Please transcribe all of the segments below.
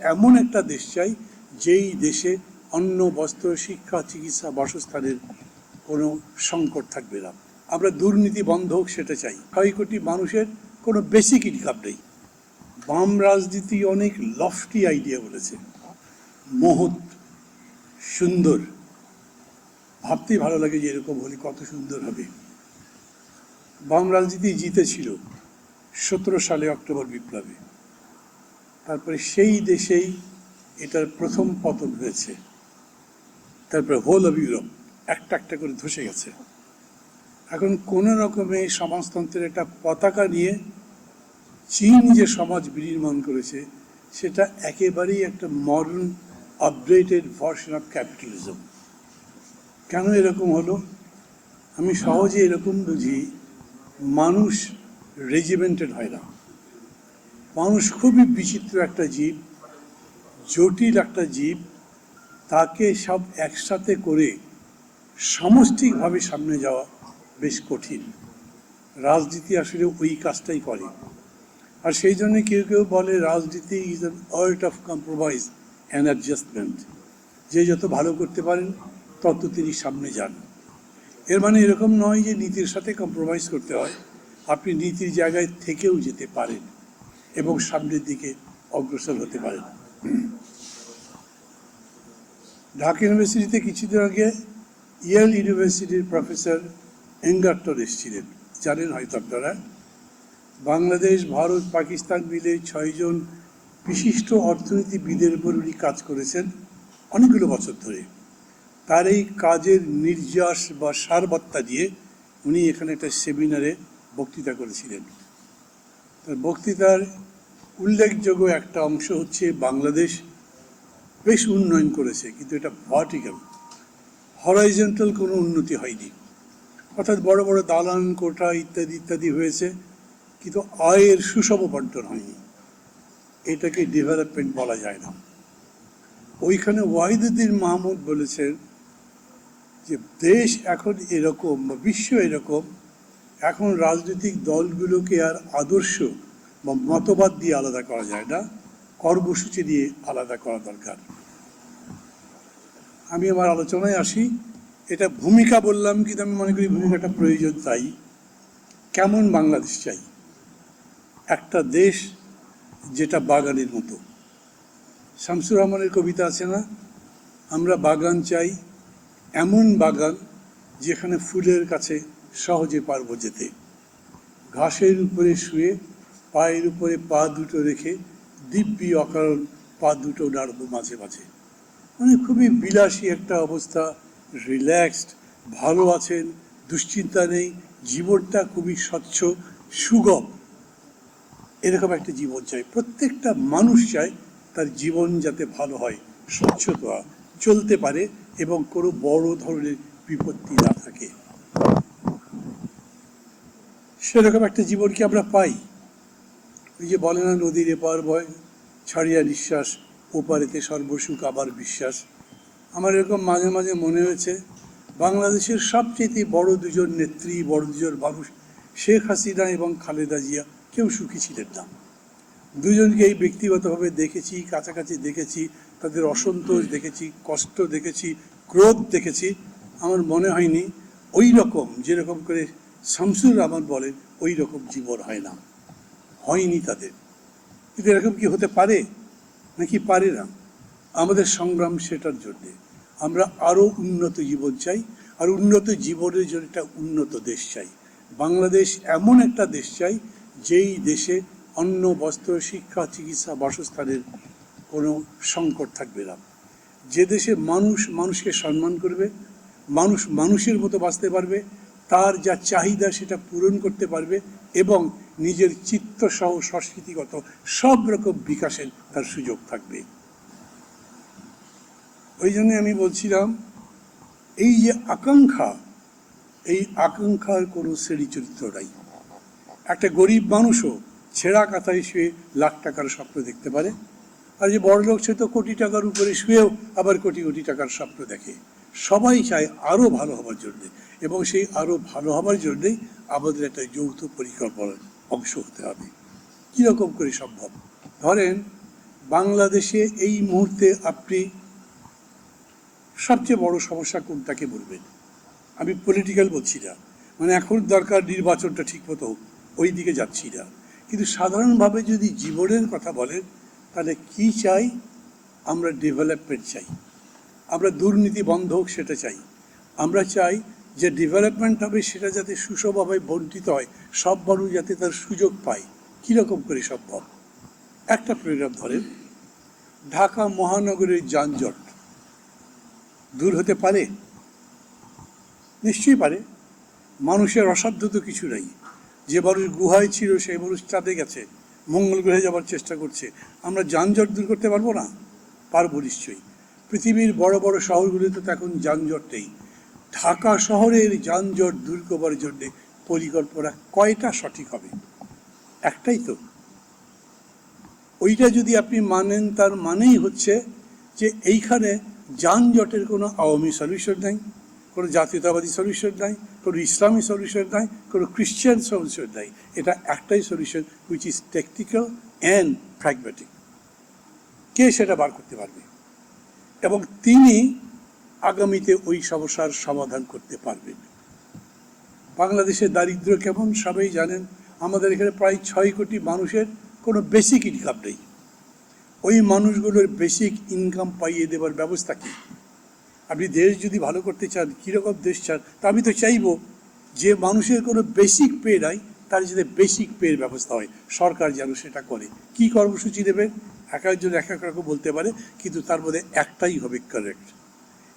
এমন একটা দেশ চাই, যেই দেশে অন্ন বস্ত্র, শিক্ষা, চিকিৎসা, বাসস্থানের কোনো সংকট থাকবে না। আমরা দুর্নীতি বন্ধ হোক, সেটা চাই। ছয় কোটি মানুষের কোনো বেসিক ইনকাম নেই। বাম রাজনীতি অনেক লফটি আইডিয়া বলেছে। মহৎ, সুন্দর। ভাবতেই ভালো লাগে যে এরকম হলে কত সুন্দর হবে। বাম রাজনীতি জিতেছিল সতেরো সালে অক্টোবর বিপ্লবে। তারপরে সেই দেশেই এটার প্রথম পতন হয়েছে। তারপরে হোল অফ ইউরোপ একটা একটা করে ধসে গেছে। এখন কোনো রকমে সমাজতন্ত্রের একটা পতাকা নিয়ে চীন যে সমাজ বিনির্মাণ করেছে, সেটা একেবারেই একটা modern updated version of capitalism কেন এরকম হলো? আমি সহজে এরকম বুঝি মানুষ রেজিমেন্টেড হয় না। মানুষ খুবই বিচিত্র একটা জীব, জটিল একটা জীব, তাকে সব একসাথে করে সমষ্টিকভাবে সামনে যাওয়া বেশ কঠিন। রাজনীতি আসলে ওই কাজটাই করে। আর সেই জন্য কেউ কেউ বলে রাজনীতি is an art of compromise and adjustment যে যত ভালো করতে পারেন, তত তিনি সামনে যান। এর মানে এরকম নয় যে নীতির সাথে কম্প্রোমাইজ করতে হয়। আপনি নীতির জায়গায় থেকেও যেতে পারেন। এবং সামনের দিকে অগ্রসর হতে পারেন ঢাকা ইউনিভার্সিটিতে কিছুদিন আগে ইয়েল ইউনিভার্সিটির প্রফেসর এঙ্গারটন এসেছিলেন। জানেন হয়তো আপনারা? বাংলাদেশ, ভারত, পাকিস্তান মিলে ছয়জন বিশিষ্ট অর্থনীতিবিদের উপর উনি কাজ করেছেন অনেকগুলো বছর ধরে। তার এই কাজের নির্যাস বা সারবত্তা দিয়ে উনি এখানে একটা সেমিনারে বক্তৃতা করেছিলেন। তার বক্তৃতার উল্লেখযোগ্য একটা অংশ হচ্ছে বাংলাদেশ বেশ উন্নয়ন করেছে, কিন্তু এটা ভার্টিক্যাল। হরাইজেন্টাল কোনো উন্নতি হয়নি। অর্থাৎ বড় বড় দালান কোঠা ইত্যাদি ইত্যাদি হয়েছে, কিন্তু আয়ের সুষম বন্টন হয়নি। এটাকে ডেভেলপমেন্ট বলা যায় না। ওইখানে ওয়াহিদুদ্দিন মাহমুদ বলেছেন যে দেশ এখন এরকম বা বিশ্ব এরকম এখন রাজনৈতিক দলগুলোকে আর আদর্শ বা মতবাদ দিয়ে আলাদা করা যায় না, কর্মসূচি দিয়ে আলাদা করা দরকার। আমি আমার আলোচনায় আসি। এটা ভূমিকা বললাম কিন্তু আমি মনে করি ভূমিকাটা প্রয়োজন তাই। কেমন বাংলাদেশ চাই? একটা দেশ যেটা বাগানের মতো। শামসুর রহমানের কবিতা আছে না? আমরা বাগান চাই, এমন বাগান যেখানে ফুলের কাছে সহজে পারব যেতে। ঘাসের উপরে শুয়ে পায়ের উপরে পা দুটো রেখে দিব্যি অকারণ পা দুটো নাড়বো মাঝে মাঝে। মানে খুবই বিলাসী একটা অবস্থা রিল্যাক্সড ভালো আছেন, দুশ্চিন্তা নেই, জীবনটা খুবই স্বচ্ছ, সুগম। এরকম একটা জীবন চাই। প্রত্যেকটা মানুষ চায় তার জীবন যাতে ভালো হয়, স্বচ্ছতা চলতে পারে এবং কোনো বড় ধরনের বিপত্তি না থাকে। সেরকম একটা জীবন কি আমরা পাই? ওই যে বলে না, নদীর এপার ভয় ছাড়িয়া নিঃশ্বাস, ওপারেতে সর্বসুখ, আবার বিশ্বাস। আমার এরকম মাঝে মাঝে মনে হয়েছে, বাংলাদেশের সবচেয়ে বড় দুজন নেত্রী, বড় দুজন মানুষ, শেখ হাসিনা এবং খালেদা জিয়া, কেউ সুখী ছিলেন না। দুজনকে এই ব্যক্তিগতভাবে দেখেছি, কাছাকাছি দেখেছি, তাদের অসন্তোষ দেখেছি, কষ্ট দেখেছি, ক্রোধ দেখেছি। আমার মনে হয়নি, ওই রকম, যেরকম করে শামসুর রহমান বলেন, ওই রকম জীবন হয় না। হয়নি তাদের। কিন্তু এরকম কি হতে পারে? নাকি পারে না? আমাদের সংগ্রাম সেটার জন্যে। আমরা আরও উন্নত জীবন চাই, আর উন্নত জীবনের জন্য একটা উন্নত দেশ চাই। বাংলাদেশ এমন একটা দেশ চাই, যেই দেশে অন্ন, বস্ত্র, শিক্ষা, চিকিৎসা, বাসস্থানের কোনো সংকট থাকবে না। যে দেশে মানুষ মানুষকে সম্মান করবে, মানুষ মানুষের মতো বাঁচতে পারবে তার যা চাহিদা সেটা পূরণ করতে পারবে এবং নিজের চিত্ত সহ সংস্কৃতিগত সব রকম বিকাশের তার সুযোগ থাকবে। ওই জন্য আমি বলছিলাম, এই যে আকাঙ্ক্ষা, এই আকাঙ্ক্ষার কোনো শ্রেণি চরিত্র নাই। একটা গরিব মানুষও ছেঁড়া কাঁথায় শুয়ে লাখ টাকার স্বপ্ন দেখতে পারে, আর যে বড় লোক সে তো কোটি টাকার উপরে শুয়েও আবার কোটি কোটি টাকার স্বপ্ন দেখে। সবাই চায় আরও ভালো হবার জন্যে এবং সেই আরও ভালো হবার জন্যেই আমাদের একটা যৌথ পরিকল্পনার অংশ হতে হবে। কীরকম করে সম্ভব? ধরেন বাংলাদেশে এই মুহূর্তে আপনি সবচেয়ে বড় সমস্যা কোনটাকে বলবেন? আমি পলিটিক্যাল বলছি না। মানে এখন দরকার নির্বাচনটা ঠিক মতো হোক, ওই দিকে যাচ্ছি না। কিন্তু সাধারণভাবে যদি জীবনের কথা বলেন তাহলে কি চাই? আমরা ডেভেলপমেন্ট চাই। আমরা দুর্নীতি বন্ধ হোক সেটা চাই। আমরা চাই যে ডেভেলপমেন্ট হবে সেটা যাতে সুষমভাবে বন্টিত হয়, সব মানুষ যাতে তার সুযোগ পায়। কীরকম করে সম্ভব? একটা প্রোগ্রাম ধরেন। ঢাকা মহানগরের যানজট দূর হতে পারে? নিশ্চয়ই পারে। মানুষের অসাধ্য তো কিছু নাই। যে মানুষ গুহায় ছিল, সেই মানুষ চাঁদে গেছে, মঙ্গল গ্রহে যাওয়ার চেষ্টা করছে। আমরা যানজট দূর করতে পারব না? পারব নিশ্চয়ই। পৃথিবীর বড় বড় শহরগুলিতে তো এখন যানজট নেই। ঢাকা শহরের যানজট দূর করবার জন্যে পরিকল্পনা কয়টা সঠিক হবে? একটাই তো। ওইটা যদি আপনি মানেন তার মানেই হচ্ছে যে এইখানে যানজটের কোনো আওয়ামী সলিউশন নাই, কোনো জাতীয়তাবাদী সলিউশন নাই, কোনো ইসলামী সলিউশন নাই, কোনো খ্রিশ্চান সলিউশন নাই। এটা একটাই solution which is technical and pragmatic কে সেটা বার করতে পারবে? এবং তিনি আগামীতে ওই সমস্যার সমাধান করতে পারবেন। বাংলাদেশের দারিদ্র কেমন সবাই জানেন। আমাদের এখানে প্রায় ছয় কোটি মানুষের কোনো বেসিক ইনকাম নেই। ওই মানুষগুলোর বেসিক ইনকাম পাইয়ে দেওয়ার ব্যবস্থা কী? আপনি দেশ যদি ভালো করতে চান, কীরকম দেশ চান, তা আমি তো চাইব। যে মানুষের কোনো বেসিক পে নাই, তার যাতে বেসিক পের ব্যবস্থা হয়, সরকার যেন সেটা করে। কি কর্মসূচি দেবে এক একজন এক এক রকম বলতে পারে, কিন্তু তার মধ্যে একটাই হবে কারেক্ট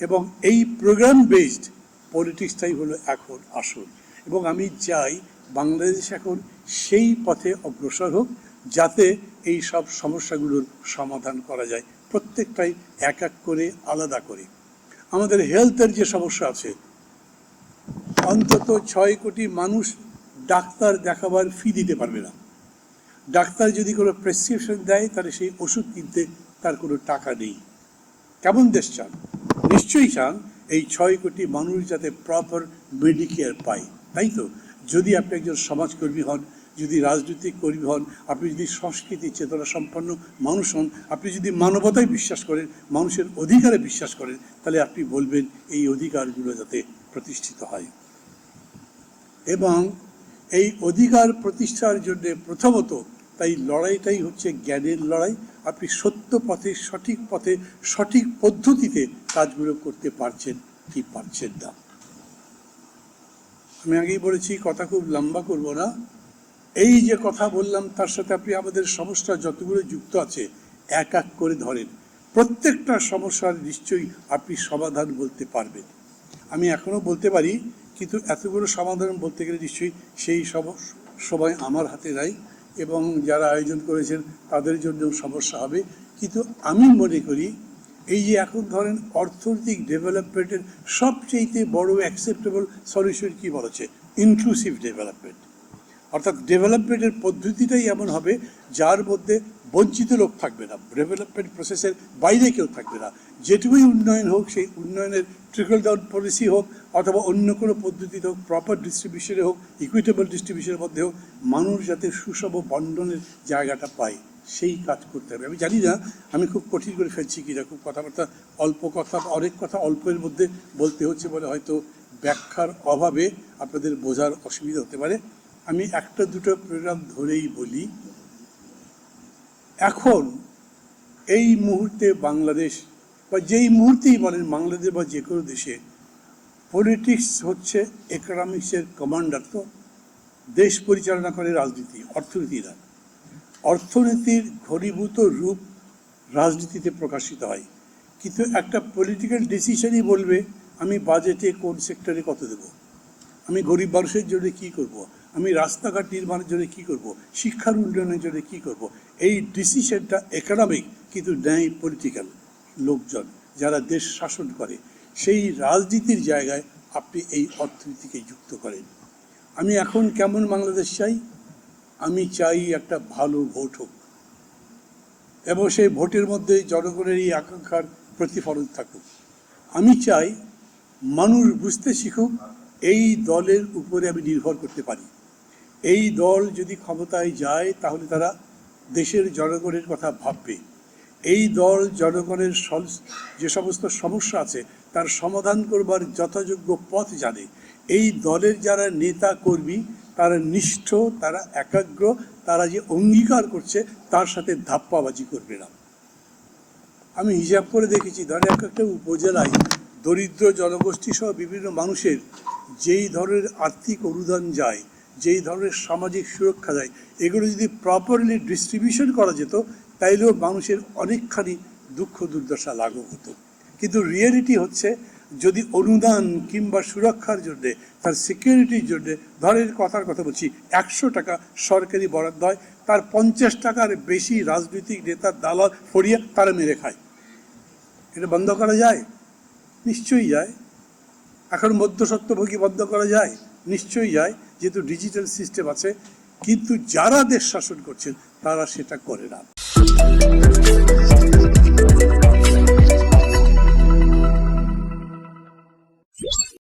এবং এই প্রোগ্রাম বেসড পলিটিক্সটাই হলো এখন আসল। এবং আমি চাই বাংলাদেশ এখন সেই পথে অগ্রসর হোক, যাতে এই সব সমস্যাগুলোর সমাধান করা যায়, প্রত্যেকটাই এক এক করে আলাদা করে। আমাদের হেলথের যে সমস্যা আছে, অন্তত ছয় কোটি মানুষ ডাক্তার দেখাবার ফি দিতে পারবে না। ডাক্তার যদি কোনো প্রেসক্রিপশন দেয়, তাহলে সেই ওষুধ কিনতে তার কোনো টাকা নেই। কেমন দেশ চান? নিশ্চয়ই চান এই ছয় কোটি মানুষ যাতে প্রপার মেডিকেয়ার পায়, তাই তো? যদি আপনি একজন সমাজকর্মী হন, যদি রাজনৈতিক কর্মী হন, আপনি যদি সংস্কৃতি, চেতনা সম্পন্ন মানুষ হন, আপনি যদি মানবতায় বিশ্বাস করেন, মানুষের অধিকারে বিশ্বাস করেন, তাহলে আপনি বলবেন এই অধিকারগুলো যাতে প্রতিষ্ঠিত হয়। এবং এই অধিকার প্রতিষ্ঠার জন্য প্রথমত তাই লড়াইটাই হচ্ছে জ্ঞানের লড়াই। আপনি সত্য পথে, সঠিক পথে, সঠিক পদ্ধতিতে কাজগুলো করতে পারছেন কি পারছেন না। আমি আগেই বলেছি, কথা খুব লম্বা করব না। এই যে কথা বললাম, তার সাথে আপনি আমাদের সমস্যা যতগুলো যুক্ত আছে, এক এক করে ধরেন। প্রত্যেকটা সমস্যার নিশ্চয়ই আপনি সমাধান বলতে পারবেন। আমি এখনও বলতে পারি, কিন্তু এতগুলো সমাধান বলতে গেলে নিশ্চয়ই সেই সব সময় আমার হাতে নাই। এবং যারা আয়োজন করেছেন, তাদের জন্য সমস্যা হবে। কিন্তু আমি মনে করি, এই যে এখন ধরেন অর্থনৈতিক ডেভেলপমেন্টের সবচেয়ে বড় অ্যাকসেপ্টেবল সলিউশন কি বলেছে? ইনক্লুসিভ ডেভেলপমেন্ট অর্থাৎ ডেভেলপমেন্টের পদ্ধতিটাই এমন হবে যার মধ্যে বঞ্চিত লোক থাকবে না, ডেভেলপমেন্ট প্রসেসের বাইরে কেউ থাকবে না। যেটুকুই উন্নয়ন হোক, সেই উন্নয়নের ট্রিকল ডাউন পলিসি হোক, অথবা অন্য কোনো পদ্ধতিতে হোক প্রপার ডিস্ট্রিবিউশনে হোক ইকুইটেবল ডিস্ট্রিবিউশনের মধ্যে হোক, মানুষ যাতে সুষম বন্টনের জায়গাটা পায়, সেই কাজ করতে হবে। আমি জানি না, আমি খুব কঠিন করে ফেলছি কিনা, খুব কথাবার্তা অল্প কথা, অনেক কথা অল্পের মধ্যে বলতে হচ্ছে বলে হয়তো ব্যাখ্যার অভাবে আপনাদের বোঝার অসুবিধা হতে পারে। আমি একটা দুটো প্রোগ্রাম ধরেই বলি। এখন এই মুহূর্তে বাংলাদেশ বা যেই মুহূর্তেই বলেন বাংলাদেশ বা যে কোনো দেশে পলিটিক্স হচ্ছে ইকোনমিক্সের কমান্ডার তো দেশ পরিচালনা করে রাজনীতি অর্থনীতি না অর্থনীতির ঘনীভূত রূপ রাজনীতিতে প্রকাশিত হয়। কিন্তু একটা পলিটিক্যাল ডিসিশনই বলবে, আমি বাজেটে কোন সেক্টরে কত দেব? আমি গরিব মানুষের জন্য কি করব। আমি রাস্তাঘাট নির্মাণের জন্য কি করব। শিক্ষার উন্নয়নের জন্য কি করব। এই ডিসিশনটা একাডেমিক কিন্তু ন্যায় পলিটিক্যাল লোকজন, যারা দেশ শাসন করে, সেই রাজনীতির জায়গায় আপনি এই অর্থনীতিকে যুক্ত করেন। আমি এখন কেমন বাংলাদেশ চাই? আমি চাই একটা ভালো ভোট হোক। এবং সেই ভোটের মধ্যে জনগণের এই আকাঙ্ক্ষার প্রতিফলন থাকুক। আমি চাই মানুষ বুঝতে শিখুক, এই দলের উপরে আমি নির্ভর করতে পারি। এই দল যদি ক্ষমতায় যায়, তাহলে তারা দেশের জনগণের কথা ভাববে। এই দল জনগণের যে সমস্ত সমস্যা আছে, তার সমাধান করবার যথাযোগ্য পথ জানে। এই দলের যারা নেতা কর্মী, তারা নিষ্ঠ, তারা একাগ্র, তারা যে অঙ্গীকার করছে, তার সাথে ধাপ্পাবাজি করবে না। আমি হিসাব করে দেখেছি, ধরেন এক একটা উপজেলায় দরিদ্র জনগোষ্ঠী সহ বিভিন্ন মানুষের যেই ধরনের আর্থিক অনুদান যায় যেই ধরনের সামাজিক সুরক্ষা দেয়, এগুলো যদি প্রপারলি ডিস্ট্রিবিউশন করা যেত, তাইলেও মানুষের অনেকখানি দুঃখ দুর্দশা লাঘব হতো। কিন্তু রিয়েলিটি হচ্ছে, যদি অনুদান কিংবা সুরক্ষার জন্যে, তার সিকিউরিটির জন্যে, ধরেন কথার কথা বলছি, একশো টাকা সরকারি বরাদ্দ হয়, তার পঞ্চাশ টাকার বেশি রাজনৈতিক নেতার দালাল ফরিয়া তারা মেরে খায়। এটা বন্ধ করা যায়? নিশ্চয়ই যায়। এখন মধ্যসত্ত্বভোগী বন্ধ করা যায়? নিশ্চয়ই যায়। যেহেতু ডিজিটাল সিস্টেম আছে কিন্তু যারা দেশ শাসন করছেন তারা সেটা করে না।